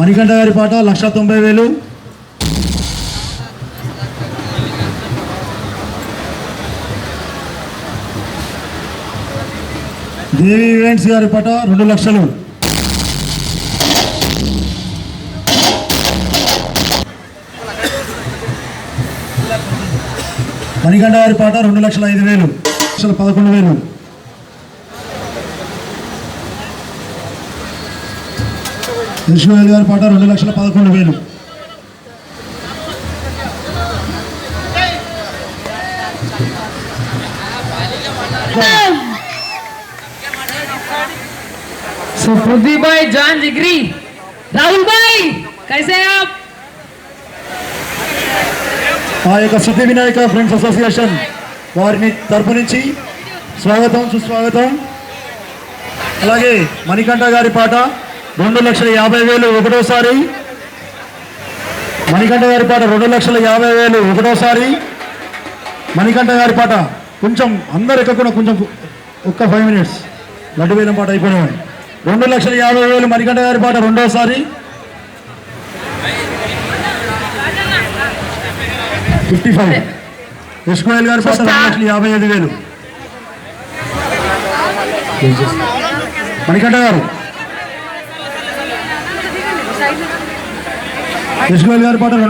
మణికంఠ గారి పాట లక్ష తొంభై వేలు. దేవి ఈవెంట్స్ గారి పాట రెండు లక్షలు. మణికంఠ గారి పాట రెండు లక్షల ఐదు వేలు. లక్షల పదకొండు వేలు. విష్ణువేల్ గారి పాట రెండు లక్షల పదకొండు వేలు सो पृथ्वी भाई जान जिगरी राहुल भाई कैसे हैं आप ఆ యొక్క సిద్ధి వినాయక ఫ్రెండ్స్ అసోసియేషన్ వారిని తరపు నుంచి స్వాగతం సుస్వాగతం అలాగే మణికంఠ గారి పాట రెండు లక్షల యాభై వేలు ఒకటోసారి. మణికంఠ గారి పాట రెండు లక్షల యాభై వేలు ఒకటోసారి. మణికంఠ గారి పాట కొంచెం అందరు ఎక్కకుండా కొంచెం ఒక్క ఫైవ్ మినిట్స్. లడ్డు వేలం పాట అయిపోయినాయి. రెండు లక్షల యాభై వేలు మణికంఠ గారి పాట రెండోసారి. Fifty five. యశ్కోయల్ గారి పాట రెండు లక్షల యాభై ఐదు వేలు. మణికంఠ గారు యశ్కోయల్ గారి పాట రెండు